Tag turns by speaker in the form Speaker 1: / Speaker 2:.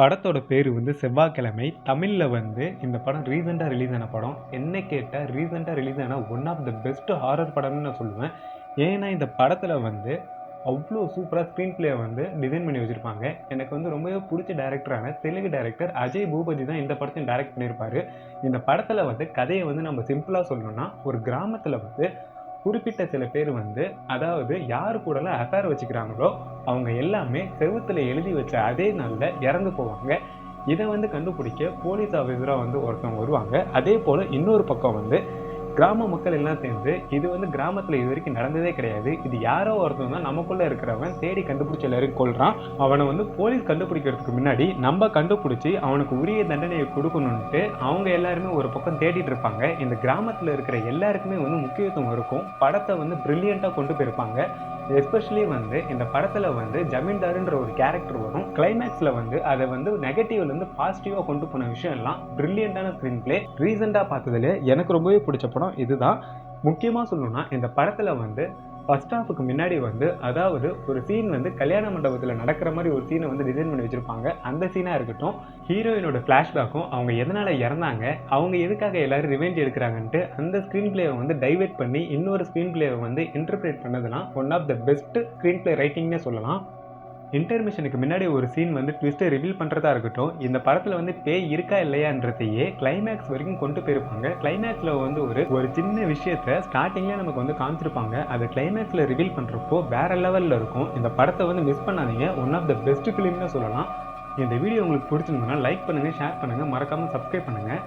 Speaker 1: படத்தோட பேர் வந்து செவ்வாய்க்கிழமை தமிழில் வந்து இந்த படம் ரீசெண்டாக ரிலீஸ் ஆன படம். என்ன கேட்டால் ரீசெண்டாக ரிலீஸ் ஆன one of the best horror படம்னு நான் சொல்லுவேன். ஏன்னா இந்த படத்தில் வந்து அவ்வளோ சூப்பராக ஸ்க்ரீன் பிளே வந்து டிசைன் பண்ணி வச்சுருப்பாங்க. எனக்கு வந்து ரொம்பவே பிடிச்ச டேரக்டரான தெலுங்கு டேரக்டர் அஜய் பூபதி தான் இந்த படத்தையும் டேரக்ட் பண்ணியிருப்பார் இந்த படத்தில் வந்து கதையை வந்து நம்ம சிம்பிளாக சொல்லணும்னா ஒரு கிராமத்தில் வந்து குறிப்பிட்ட சில பேர் வந்து அதாவது யார் கூடலாம் அஃபேர் வச்சுக்கிறாங்களோ அவங்க எல்லாமே செவுத்துல எழுதி வச்ச அதே நாளில் இறந்து போவாங்க. இதை வந்து கண்டுபிடிக்க போலீஸ் ஆஃபீஸராக வந்து ஒருத்தவங்க வருவாங்க. அதே போல் இன்னொரு பக்கம் வந்து கிராம மக்கள் எல்லாம் சேர்ந்து இது வந்து கிராமத்தில் இது வரைக்கும் நடந்ததே கிடையாது. இது யாரோ ஒருத்தவங்க தான் நமக்குள்ளே இருக்கிறவன் தேடி கண்டுபிடிச்ச எல்லாரும் கொள்றான் அவனை வந்து போலீஸ் கண்டுபிடிக்கிறதுக்கு முன்னாடி நம்ம கண்டுபிடிச்சி அவனுக்கு உரிய தண்டனையை கொடுக்கணுன்ட்டு அவங்க எல்லாருமே ஒரு பக்கம் தேடிட்டு இருப்பாங்க. இந்த கிராமத்தில் இருக்கிற எல்லாருக்குமே வந்து முக்கியத்துவம் இருக்கும். படத்தை வந்து ப்ரில்லியண்ட்டாக கொண்டு போயிருப்பாங்க. எஸ்பெஷலி வந்து இந்த படத்தில் வந்து ஜமீன்தாருன்ற ஒரு கேரக்டர் வரும். கிளைமேக்ஸில் வந்து அதை வந்து நெகட்டிவ்லேருந்து பாசிட்டிவாக கொண்டு போன விஷயம் எல்லாம் ப்ரில்லியண்டான ஸ்க்ரீன் பிளே ரீசெண்டாக பார்த்ததுலேயே எனக்கு ரொம்பவே பிடிச்ச படம் இதுதான். முக்கியமாக சொல்லணும்னா இந்த படத்தில் வந்து ஃபஸ்ட் ஹாஃபுக்கு முன்னாடி வந்து அதாவது ஒரு சீன் வந்து கல்யாண மண்டபத்தில் நடக்கிற மாதிரி ஒரு சீனை வந்து டிசைன் பண்ணி வச்சுருப்பாங்க. அந்த சீனாக இருக்கட்டும் ஹீரோயினோட ஃப்ளாஷ்பேக்கும் அவங்க எதனால் இறந்தாங்க அவங்க எதுக்காக எல்லாரும் ரிவெஞ்ச் எடுக்கிறாங்கன்ட்டு அந்த ஸ்க்ரீன் பிளேவை வந்து டைவெர்ட் பண்ணி இன்னொரு ஸ்க்ரீன் பிளேவை வந்து interpret பண்ணதுனா one of the best screen play ரைட்டிங்னே சொல்லலாம். இன்டர்மிஷனுக்கு முன்னாடி ஒரு சீன் வந்து ட்விஸ்ட்டை ரிவீல் பண்ணுறதா இருக்கட்டும் இந்த படத்தில் வந்து பேய் இருக்கா இல்லையான்றதையே கிளைமேக்ஸ் வரைக்கும் கொண்டு போயிருப்பாங்க. கிளைமேக்ஸில் வந்து ஒரு ஒரு சின்ன விஷயத்த ஸ்டார்டிங்லேயே நமக்கு வந்து காமிச்சிருப்பாங்க. அது கிளைமேக்ஸில் ரிவீல் பண்ணுறப்போ வேற லெவலில் இருக்கும். இந்த படத்தை வந்து மிஸ் பண்ணாதீங்க. ஒன் ஆஃப் த பெஸ்ட் ஃபிலிம்னு சொல்லலாம். இந்த வீடியோ உங்களுக்கு பிடிச்சிருந்ததுன்னா லைக் பண்ணுங்கள் ஷேர் பண்ணுங்கள் மறக்காமல் சப்ஸ்கிரைப் பண்ணுங்கள்